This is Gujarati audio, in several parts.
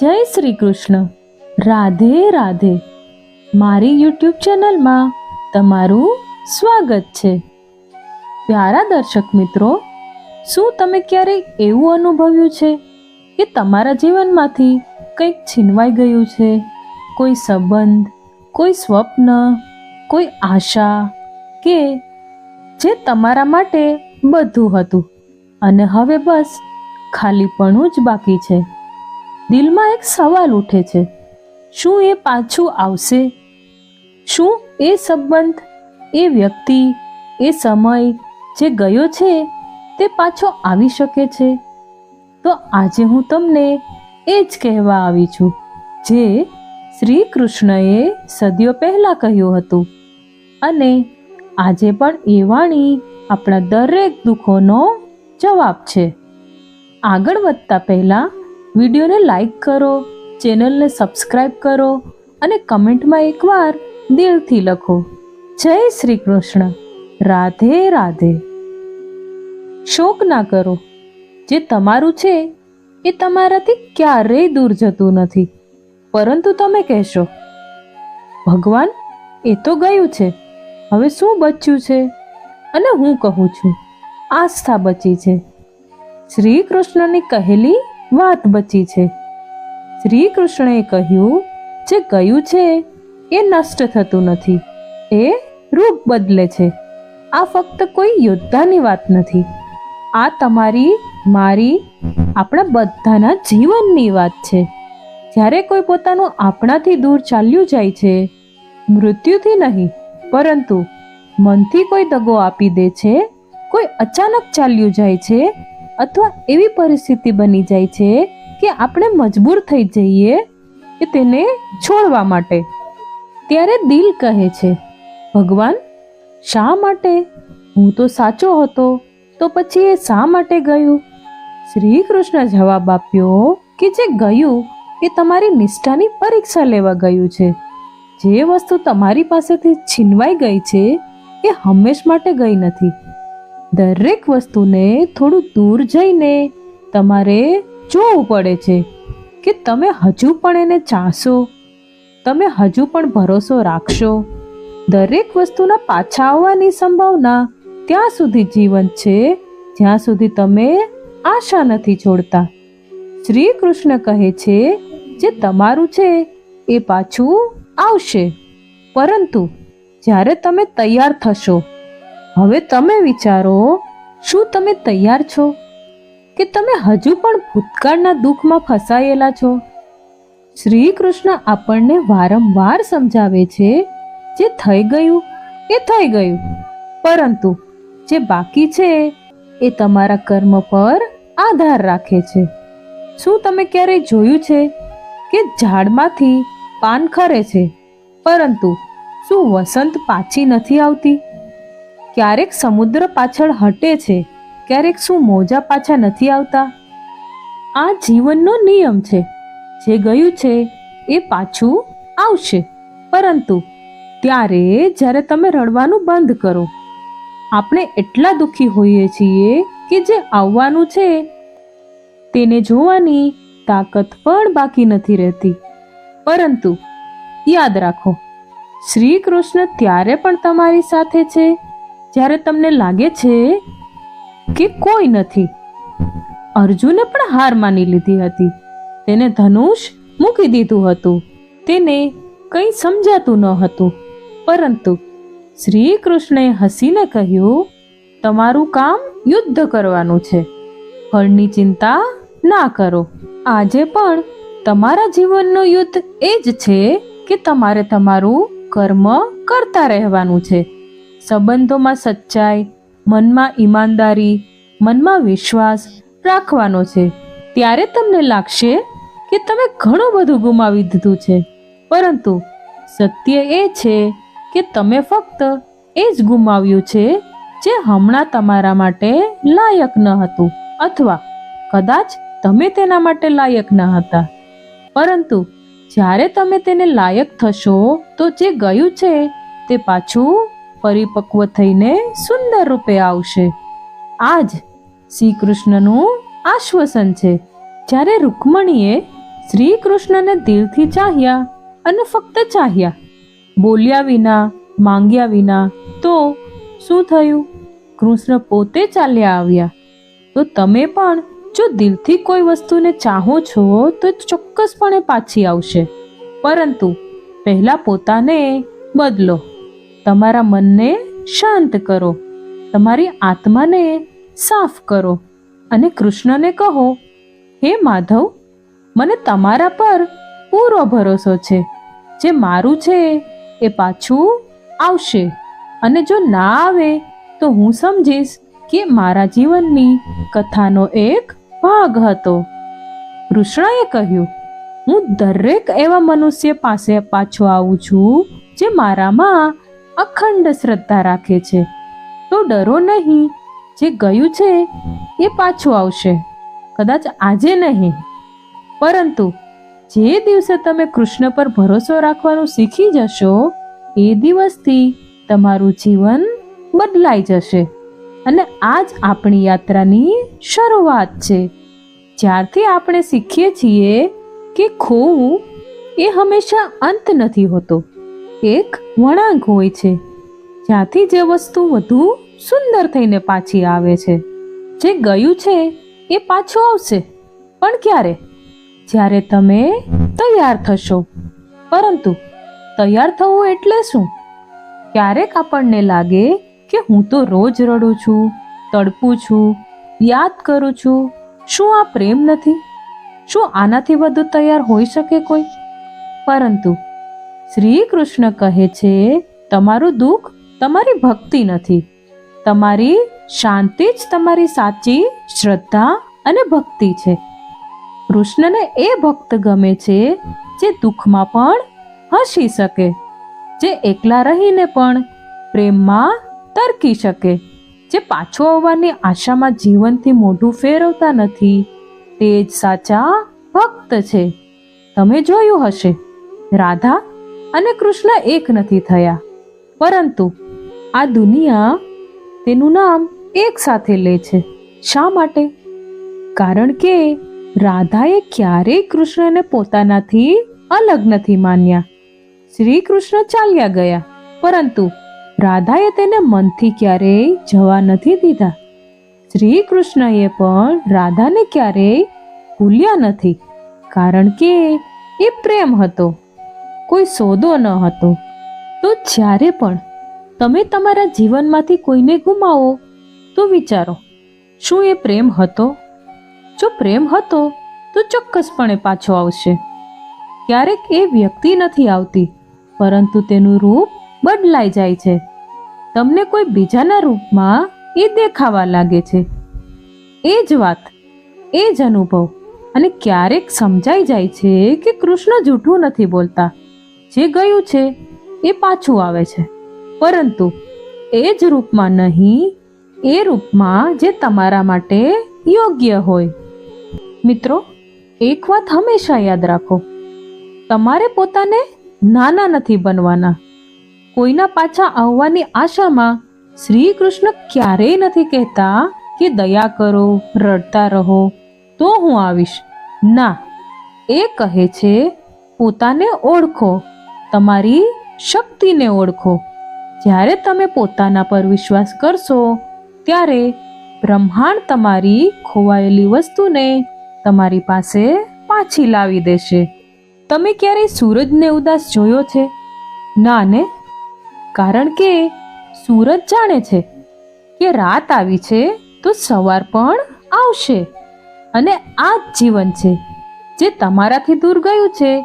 જય શ્રી કૃષ્ણ. રાધે રાધે. મારી યુટ્યુબ ચેનલમાં તમારું સ્વાગત છે. પ્યારા દર્શક મિત્રો, શું તમે ક્યારેય એવું અનુભવ્યું છે કે તમારા જીવનમાંથી કંઈક છીનવાઈ ગયું છે? કોઈ સંબંધ, કોઈ સ્વપ્ન, કોઈ આશા કે જે તમારા માટે બધું હતું અને હવે બસ ખાલીપણું જ બાકી છે? દિલમાં એક સવાલ ઉઠે છે. શું એ પાછું આવશે? શું એ સંબંધ, એ વ્યક્તિ, એ સમય જે ગયો છે તે પાછો આવી શકે છે? તો આજે હું તમને એ જ કહેવા આવી છું, જે શ્રી કૃષ્ણએ સદીઓ પહેલાં કહ્યું હતું. અને આજે પણ એ વાણી આપણા દરેક દુઃખોનો જવાબ છે. આગળ વધતા પહેલાં વિડીયોને લાઈક કરો, ચેનલને સબસ્ક્રાઈબ કરો અને કમેન્ટમાં એકવાર દિલથી લખો. જય શ્રી કૃષ્ણ. રાધે રાધે. શોક ના કરો. જે તમારું છે, એ તમારાથી ક્યારેય દૂર જતું નથી. પરંતુ તમે કહેશો, ભગવાન, એ તો ગયું છે. હવે શું બચ્યું છે? અને હું કહું છું, આસ્થા બચી છે. શ્રી કૃષ્ણની કહેલી વાત બચી છે. શ્રી કૃષ્ણએ કહ્યું, જે ગયું છે, એ નષ્ટ થતું નથી. એ રૂપ બદલે છે. આ ફક્ત કોઈ યોદ્ધાની વાત નથી. આ તમારી, મારી, આપણા બધાના જીવનની વાત છે. જ્યારે કોઈ પોતાનું આપણાથી દૂર ચાલ્યું જાય છે, મૃત્યુથી નહીં, પરંતુ મનથી કોઈ દગો આપી દે છે, કોઈ અચાનક ચાલ્યું જાય છે અથવા એવી પરિસ્થિતિ બની જાય છે કે આપણે મજબૂર થઈ જઈએ કે તેને છોડવા માટે. ત્યારે દિલ કહે છે, ભગવાન, શા માટે? હું તો સાચો હતો, તો પછી એ શા માટે ગયું? શ્રી કૃષ્ણ જવાબ આપ્યો કે જે ગયું એ તમારી નિષ્ઠાની પરીક્ષા લેવા ગયું છે. જે વસ્તુ તમારી પાસેથી છીનવાઈ ગઈ છે એ હંમેશ માટે ગઈ નથી. દરેક વસ્તુને થોડું દૂર જઈને તમારે જોવું પડે છે કે તમે હજુ પણ એને ચાહશો, તમે હજુ પણ ભરોસો રાખશો. દરેક વસ્તુના પાછા આવવાની સંભાવના ત્યાં સુધી જીવંત છે, જ્યાં સુધી તમે આશા નથી છોડતા. શ્રી કૃષ્ણ કહે છે, જે તમારું છે, એ પાછું આવશે. પરંતુ જ્યારે તમે તૈયાર થશો હવે તમે વિચારો, શું તમે તૈયાર છો? કે તમે હજુ પણ ભૂતકાળના દુઃખમાં ફસાયેલા છો? શ્રી કૃષ્ણ આપણને વારંવાર સમજાવે છે, જે થઈ ગયું એ થઈ ગયું. પરંતુ જે બાકી છે એ તમારા કર્મ પર આધાર રાખે છે. શું તમે ક્યારેય જોયું છે કે ઝાડમાંથી પાન ખરે છે? પરંતુ શું વસંત પાછી નથી આવતી? ક્યારેક સમુદ્ર પાછળ હટે છે, ક્યારેક શું મોજા પાછા નથી આવતા? આ જીવનનો નિયમ છે, જે ગયું છે એ પાછું આવશે. પરંતુ ત્યારે જ્યારે તમે રડવાનું બંધ કરો, આપણે એટલા દુઃખી હોઈએ છીએ કે જે આવવાનું છે, તેને જોવાની તાકાત પણ બાકી નથી રહેતી. પરંતુ યાદ રાખો, શ્રી કૃષ્ણ ત્યારે પણ તમારી સાથે છે જ્યારે તમને લાગે છે કે કોઈ નથી, અર્જુને પણ હાર માની લીધી હતી. તેને ધનુષ મૂકી દીધું હતું. તેને કંઈ સમજાતું ન હતું. પરંતુ શ્રી કૃષ્ણે હસીને કહ્યું, તમારું કામ યુદ્ધ કરવાનું છે. ફળની ચિંતા ના કરો. આજે પણ તમારા જીવનનું યુદ્ધ એ જ છે કે તમારે તમારું કર્મ કરતા રહેવાનું છે. સંબંધોમાં સચ્ચાઈ, મનમાં ઈમાનદારી, મનમાં વિશ્વાસ રાખવાનો છે. ત્યારે તમને લાગશે કે તમે ઘણું બધું ગુમાવી દીધું છે. પરંતુ સત્ય એ છે કે તમે ફક્ત એ જ ગુમાવ્યું છે જે હમણાં તમારા માટે લાયક ન હતું અથવા કદાચ તમે તેના માટે લાયક ન હતા. પરંતુ જ્યારે તમે તેને લાયક થશો તો જે ગયું છે તે પાછું પરિપક્વ થઈને સુંદર રૂપે આવશે. આ જ શ્રી કૃષ્ણનું આશ્વાસન છે. જ્યારે રૂકમણીએ શ્રી કૃષ્ણને દિલથી ચાહ્યા અને ફક્ત ચાહ્યા, બોલ્યા વિના, માંગ્યા વિના તો શું થયું? કૃષ્ણ પોતે ચાલ્યા આવ્યા. તો તમે પણ જો દિલથી કોઈ વસ્તુને ચાહો છો તો ચોક્કસપણે પાછી આવશે. પરંતુ પહેલાં પોતાને બદલો. તમારા મનને શાંત કરો. તમારી આત્માને સાફ કરો અને કૃષ્ણને કહો, હે માધવ, મને તમારા પર પૂરો ભરોસો છે. જે મારું છે એ પાછું આવશે. અને જો ના આવે, તો હું સમજીશ કે મારા જીવનની કથાનો એક ભાગ હતો. કૃષ્ણએ કહ્યું, હું દરેક એવા મનુષ્ય પાસે પાછો આવું છું જે મારામાં અખંડ શ્રદ્ધા રાખે છે. તો ડરો નહીં. જે ગયું છે, એ પાછું આવશે. કદાચ આજે નહીં. પરંતુ જે દિવસે તમે કૃષ્ણ પર ભરોસો રાખવાનું શીખી જશો, એ દિવસથી તમારું જીવન બદલાઈ જશે. અને આ જ આપણી યાત્રાની શરૂઆત છે. જ્યારથી આપણે શીખીએ છીએ કે ખોવું એ હંમેશા અંત નથી હોતો. એક વળાંક હોય છે. જ્યાંથી જે વસ્તુ વધુ સુંદર થઈને પાછી આવે છે. જે ગયું છે, એ પાછું આવશે. પણ ક્યારે? જ્યારે તમે તૈયાર થશો. પરંતુ તૈયાર થવું એટલે શું? ક્યારેક આપણને લાગે કે હું તો રોજ રડું છું, તડપું છું, યાદ કરું છું. શું આ પ્રેમ નથી? શું આનાથી વધુ તૈયાર હોઈ શકે કોઈ? પરંતુ શ્રી કૃષ્ણ કહે છે, તમારું દુઃખ તમારી ભક્તિ નથી. તમારી શાંતિ જ તમારી સાચી શ્રદ્ધા અને ભક્તિ છે. કૃષ્ણને એ ભક્ત ગમે છે જે દુઃખમાં પણ હસી શકે, જે એકલા રહીને પણ પ્રેમમાં તરકી શકે, જે પાછો આવવાની આશામાં જીવનથી મોઢું ફેરવતા નથી. તે જ સાચા ભક્ત છે. તમે જોયું હશે. રાધા અને કૃષ્ણ એક નથી થયા. પરંતુ આ દુનિયા તેનું નામ એક સાથે લે છે. શા માટે? કારણ કે રાધાએ ક્યારેય કૃષ્ણને પોતાનાથી અલગ નથી માન્યા. શ્રી કૃષ્ણ ચાલ્યા ગયા, પરંતુ રાધાએ તેને મનથી ક્યારેય જવા નથી દીધા. શ્રી કૃષ્ણએ પણ રાધાને ક્યારેય ભૂલ્યા નથી, કારણ કે એ પ્રેમ હતો. કોઈ સોદો ન હતો. તો જ્યારે પણ તમે તમારા જીવનમાંથી કોઈને ગુમાવો, તો વિચારો, શું એ પ્રેમ હતો? જો પ્રેમ હતો, તો ચોક્કસપણે પાછો આવશે. ક્યારેક એ વ્યક્તિ નથી આવતી, પરંતુ તેનું રૂપ બદલાઈ જાય છે. તમને કોઈ બીજાના રૂપમાં એ દેખાવા લાગે છે. એ જ વાત, એ જ અનુભવ, અને ક્યારેક સમજાઈ જાય છે કે કૃષ્ણ જૂઠું નથી બોલતા. જે ગયું છે એ પાછું આવે છે. પરંતુ એ જ રૂપમાં નહીં, એ રૂપમાં જે તમારા માટે યોગ્ય હોય. મિત્રો, એક વાત હંમેશા યાદ રાખો. તમારે પોતાને નાના નથી બનવાના. કોઈના પાછા આવવાની આશામાં શ્રી કૃષ્ણ ક્યારેય નથી કહેતા કે દયા કરો, રડતા રહો, તો હું આવીશ. ના, એ કહે છે, પોતાને ઓળખો. તમારી શક્તિને ઓળખો. જ્યારે તમે પોતાના પર વિશ્વાસ કરશો, ત્યારે બ્રહ્માંડ તમારી ખોવાયેલી વસ્તુને તમારી પાસે પાછી લાવી દેશે. તમે ક્યારેય સૂરજને ઉદાસ જોયો છે? ના, ને? કારણ કે સૂરજ જાણે છે કે રાત આવી છે તો સવાર પણ આવશે. અને આ જ જીવન છે, જે તમારાથી દૂર ગયું છે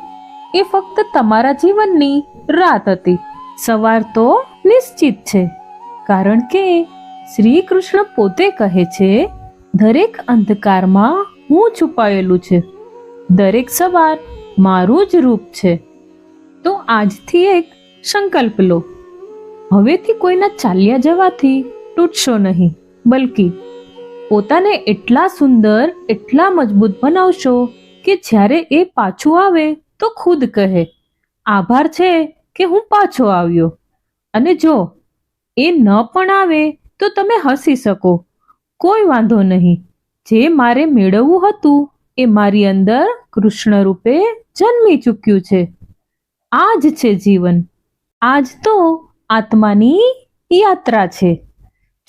એ ફક્ત તમારા જીવનની રાત હતી. સવાર તો નિશ્ચિત છે, કારણ કે શ્રી કૃષ્ણ પોતે કહે છે, દરેક અંધકારમાં હું છુપાયેલું છે. દરેક સવાર મારું જ રૂપ છે. તો આજથી એક સંકલ્પ લો. હવેથી કોઈના ચાલ્યા જવાથી તૂટશો નહીં, બલકી પોતાને એટલા સુંદર, એટલા મજબૂત બનાવશો કે જ્યારે એ પાછું આવે તો ખુદ કહે, આભાર છે કે હું પાછો આવ્યો. અને જો એ ન પણ આવે, તો તમે હસી શકો. કોઈ વાંધો નહીં. જે મારે મેળવવું હતું, એ મારી અંદર કૃષ્ણ રૂપે જન્મી ચૂક્યું છે. આ જ છે જીવન. આજ તો આત્માની યાત્રા છે.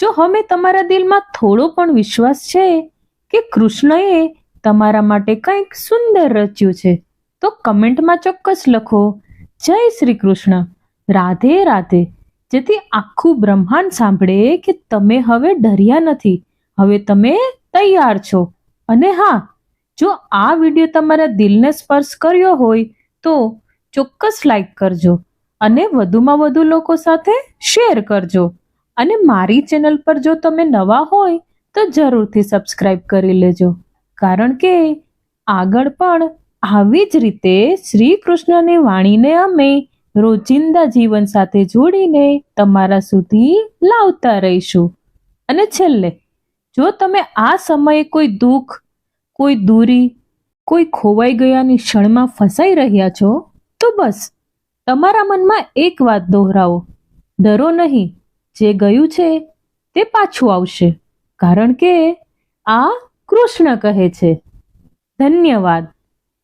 જો હવે તમારા દિલમાં થોડો પણ વિશ્વાસ છે કે કૃષ્ણએ તમારા માટે કંઈક સુંદર રચ્યું છે તો કમેન્ટમાં ચોક્કસ લખો. જય શ્રી કૃષ્ણ. રાધે રાધે. જેથી આખું બ્રહ્માંડ સાંભળે કે તમે હવે ડર્યા નથી. હવે તમે તૈયાર છો. અને હા, જો આ વીડિયો તમારા દિલને સ્પર્શ કર્યો હોય તો ચોક્કસ લાઈક કરજો અને વધુમાં વધુ લોકો સાથે શેર કરજો. અને મારી ચેનલ પર જો તમે નવા હોય તો જરૂરથી સબસ્ક્રાઈબ કરી લેજો. કારણ કે આગળ પણ આવી જ રીતે શ્રી કૃષ્ણની વાણીને અમે રોજિંદા જીવન સાથે જોડીને તમારા સુધી લાવતા રહીશું. અને છેલ્લે, જો તમે આ સમયે કોઈ દુઃખ, કોઈ દૂરી, કોઈ ખોવાઈ ગયાની ક્ષણમાં ફસાઈ રહ્યા છો, તો બસ, તમારા મનમાં એક વાત દોહરાવો. ડરો નહીં, જે ગયું છે તે પાછું આવશે, કારણ કે આ કૃષ્ણ કહે છે. ધન્યવાદ.